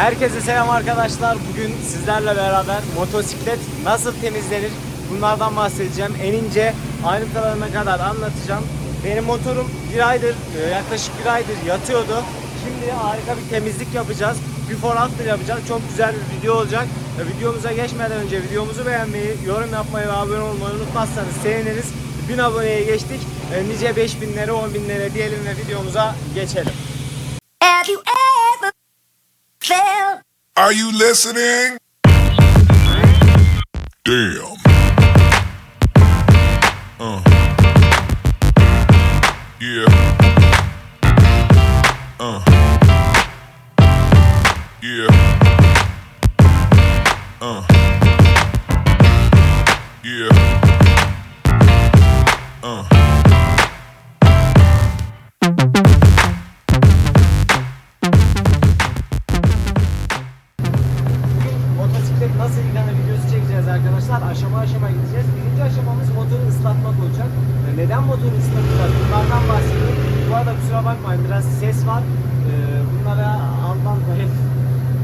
Herkese selam arkadaşlar. Bugün sizlerle beraber motosiklet nasıl temizlenir bunlardan bahsedeceğim. En ince ayrıntılarına kadar anlatacağım. Benim motorum bir aydır, e, yaklaşık bir aydır yatıyordu. Şimdi harika bir temizlik yapacağız. Before after yapacağız. Çok güzel bir video olacak. E, Videomuza geçmeden önce videomuzu beğenmeyi, yorum yapmayı ve abone olmayı unutmazsanız seviniriz. 1000 aboneye geçtik. E, Nice 5000'lere 10.000'lere diyelim ve videomuza geçelim. Are you listening? Damn. Uh. Yeah. Uh. Yeah. Bakmayın biraz ses var. E, Bunlara koyup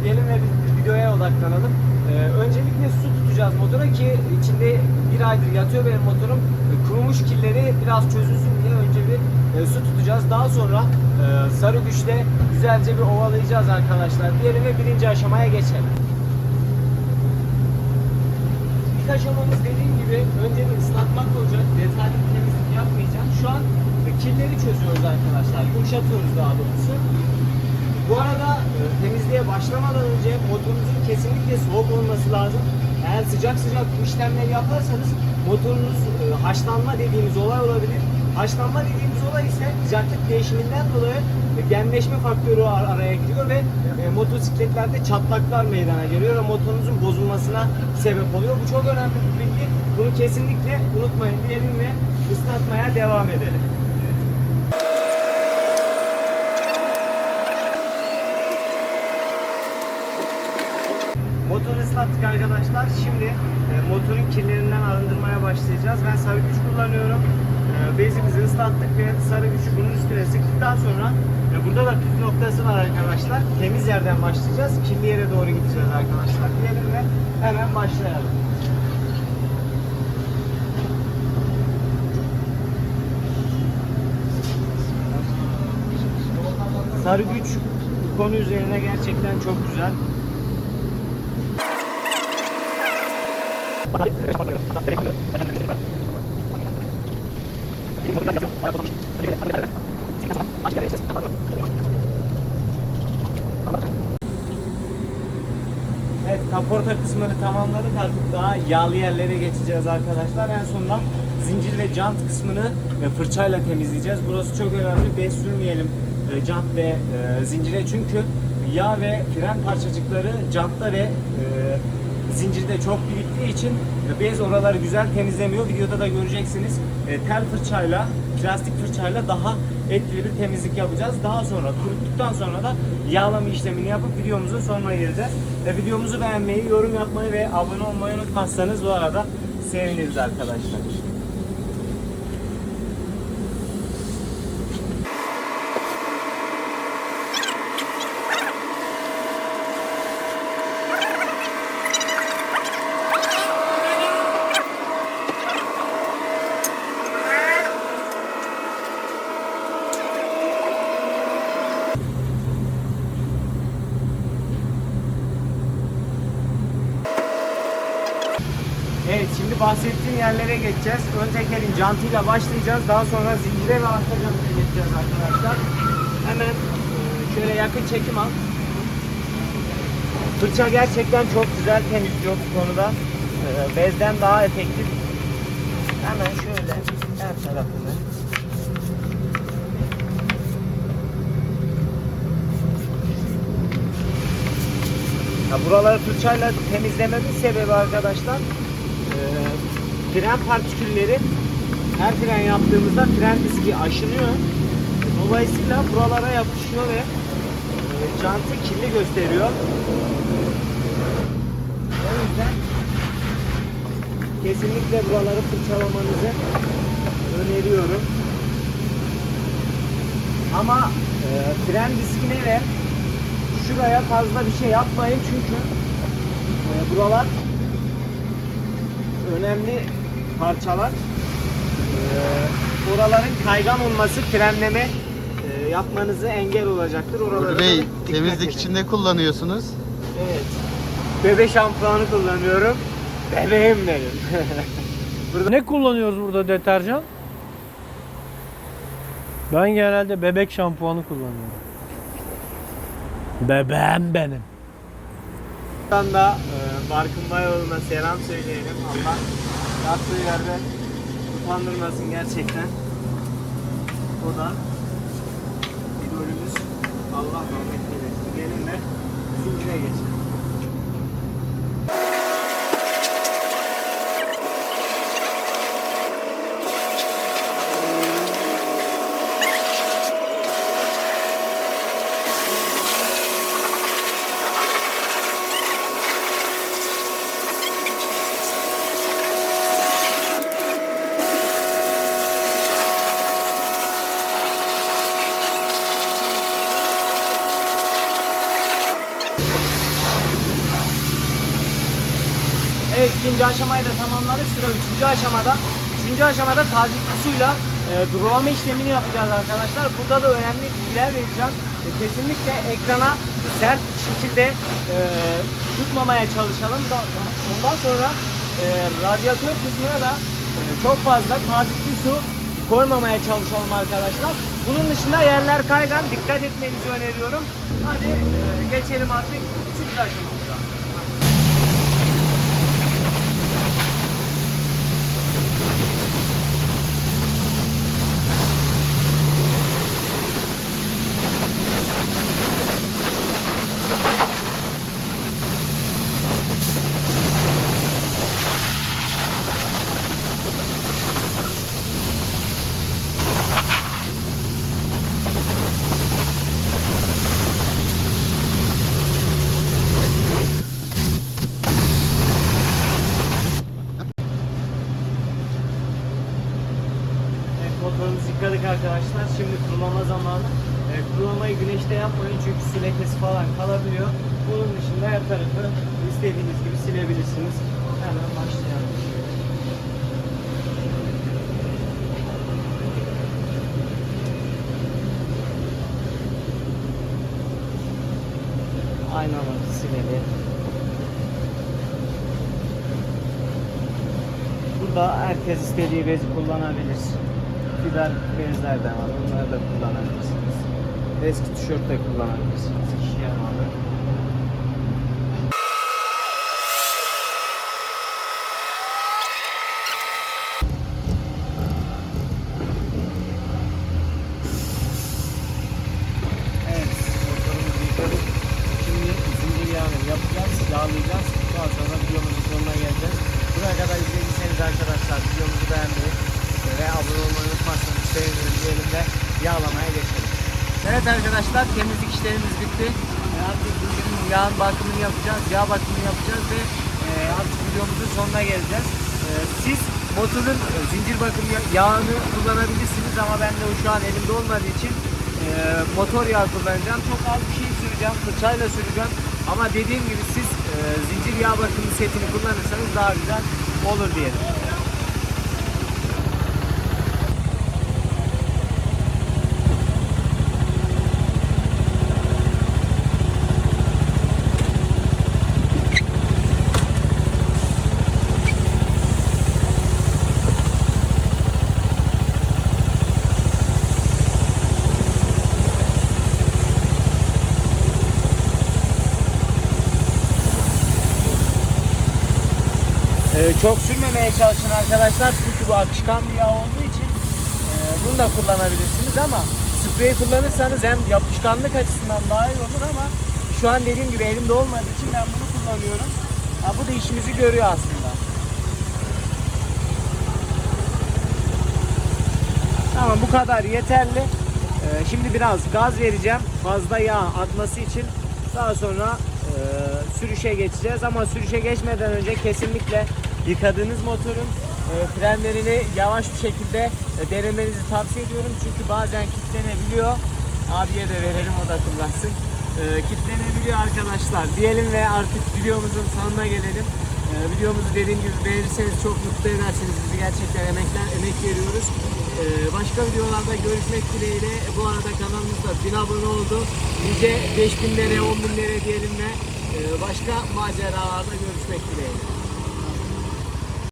diyelim ve biz videoya odaklanalım. E, Öncelikle su tutacağız motora ki içinde bir aydır yatıyor benim motorum. E, Kurumuş killeri biraz çözülsün diye önce bir e, su tutacağız. Daha sonra e, sarı güçle güzelce bir ovalayacağız arkadaşlar. Diyelim ve birinci aşamaya geçelim. İlk aşamamız dediğim gibi önce bir ıslatmak olacak. Detaylı bir temizlik yapmayacağım. Şu an kirleri çözüyoruz arkadaşlar. Yumuşatıyoruz daha doğrusu. Bu arada e, temizliğe başlamadan önce motorunuzun kesinlikle soğuk olması lazım. Eğer sıcak sıcak bu işlemleri yaparsanız motorunuz e, haşlanma dediğimiz olay olabilir. Haşlanma dediğimiz olay ise sıcaklık değişiminden dolayı e, genleşme faktörü ar- araya giriyor ve motosikletlerde çatlaklar meydana geliyor ve motorunuzun bozulmasına sebep oluyor. Bu çok önemli bir bilgi. Bunu kesinlikle unutmayın diyelim ve ıslatmaya devam edelim. Motoru ıslattık arkadaşlar. Şimdi e, motorun kirlerinden arındırmaya başlayacağız. Ben sarı güç kullanıyorum. E, bezimizi ıslattık ve sarı gücü bunun üstüne sıktıktan sonra e, burada da püf noktası var arkadaşlar. Temiz yerden başlayacağız. Kirli yere doğru gideceğiz arkadaşlar. Diyelim ve hemen başlayalım. Sarı güç konu üzerine gerçekten çok güzel. Evet kaporta kısmını tamamladık artık daha yağlı yerlere geçeceğiz arkadaşlar. En sonunda zincir ve jant kısmını e, fırçayla temizleyeceğiz. Burası çok önemli. Bez sürmeyelim e, jant ve e, zincire çünkü yağ ve fren parçacıkları jantta ve zincirde çok biriktiği için e, bez oraları güzel temizlemiyor. Videoda da göreceksiniz. E, tel fırçayla, plastik fırçayla daha etkili bir temizlik yapacağız. Daha sonra kuruttuktan sonra da yağlama işlemini yapıp videomuzun sonuna geleceğiz. Ve videomuzu beğenmeyi, yorum yapmayı ve abone olmayı unutmazsanız bu arada seviniriz arkadaşlar. Evet şimdi bahsettiğim yerlere geçeceğiz. Ön tekerin jantıyla başlayacağız. Daha sonra zincire ve arka jantaya geçeceğiz arkadaşlar. Hemen e, şöyle yakın çekim al. Fırça gerçekten çok güzel temizliyor bu konuda. E, Bezden daha efektif. Hemen şöyle her tarafını. Ya buraları fırçayla temizlememin sebebi arkadaşlar fren partikülleri her fren yaptığımızda fren diski aşınıyor. Dolayısıyla buralara yapışıyor ve e, jantı kirli gösteriyor. O yüzden kesinlikle buraları fırçalamanızı öneriyorum. Ama e, fren diskine ve şuraya fazla bir şey yapmayın çünkü e, buralar önemli parçalar. E, oraların kaygan olması frenleme e, yapmanızı engel olacaktır. Oralara Uğur da Bey dikkat temizlik edin. için ne kullanıyorsunuz? Evet. Bebe şampuanı kullanıyorum. Bebeğim benim. Ne kullanıyoruz burada deterjan? Ben genelde bebek şampuanı kullanıyorum. Bebeğim benim. Buradan da e, Barkın Bayoğlu'na selam söyleyelim. Allah yaptığı yerde utandırmasın gerçekten. O da idolümüz Allah rahmet eylesin. Gelin de zincire geçelim. Evet ikinci aşamayı da tamamladık. Sıra üçüncü aşamada. Üçüncü aşamada tazikli suyla e, durulama işlemini yapacağız arkadaşlar. Burada da önemli bilgiler vereceğim. E, kesinlikle ekrana sert şekilde e, tutmamaya çalışalım. Da- Ondan sonra e, radyatör kısmına da e, çok fazla tazikli su koymamaya çalışalım arkadaşlar. Bunun dışında yerler kaygan. Dikkat etmenizi öneriyorum. Hadi e, geçelim artık üçüncü aşamamıza. Evet, motorumuzu yıkadık arkadaşlar. Şimdi kurulama zamanı. E, kurulamayı güneşte yapmayın çünkü su falan kalabiliyor. Bunun dışında her tarafı istediğiniz gibi silebilirsiniz. Hemen başlayalım. Aynaları silelim. Burada herkes istediği bezi kullanabilir. Fiber bezler de var. Onları da kullanabilirsiniz. Eski tişört de kullanabilirsiniz. İşe yaradı. Evet, motorumuzu yıkadık. Şimdi zincir yağını yapacağız, yağlayacağız. Daha sonra videomuzun sonuna geleceğiz. Buraya kadar izlediyseniz arkadaşlar videomuzu beğenmeyi ve abone olmayı unutmazsanız sevinirim diyelim de yağlamaya geçelim. Evet arkadaşlar temizlik işlerimiz bitti. E, Artık zincirin yağın bakımını yapacağız, yağ bakımını yapacağız ve e, artık videomuzun sonuna geleceğiz. E, Siz motorun e, zincir bakım ya- yağını kullanabilirsiniz ama ben de şu an elimde olmadığı için e, motor yağı kullanacağım. Çok az bir şey süreceğim, fırçayla süreceğim. Ama dediğim gibi siz zincir yağ bakımı setini kullanırsanız daha güzel olur diyelim. Ee, çok sürmemeye çalışın arkadaşlar çünkü bu akışkan bir yağ olduğu için e, bunu da kullanabilirsiniz ama sprey kullanırsanız hem yapışkanlık açısından daha iyi olur ama şu an dediğim gibi elimde olmadığı için ben bunu kullanıyorum. Ha, bu da işimizi görüyor aslında. Tamam bu kadar yeterli. Ee, şimdi biraz gaz vereceğim fazla yağ atması için. Daha sonra e, sürüşe geçeceğiz ama sürüşe geçmeden önce kesinlikle yıkadığınız motorun e, frenlerini yavaş bir şekilde e, denemenizi tavsiye ediyorum. Çünkü bazen kilitlenebiliyor. Abiye de verelim o da kullansın. e, kitlenebiliyor arkadaşlar. Diyelim ve artık videomuzun sonuna gelelim. E, videomuzu dediğim gibi beğenirseniz çok mutlu edersiniz. Bizi gerçekten emekler, emek veriyoruz. E, başka videolarda görüşmek dileğiyle. Bu arada kanalımızda 1000 abone oldu. Nice 5000'lere, 10.000'lere diyelim ve e, başka maceralarda görüşmek dileğiyle.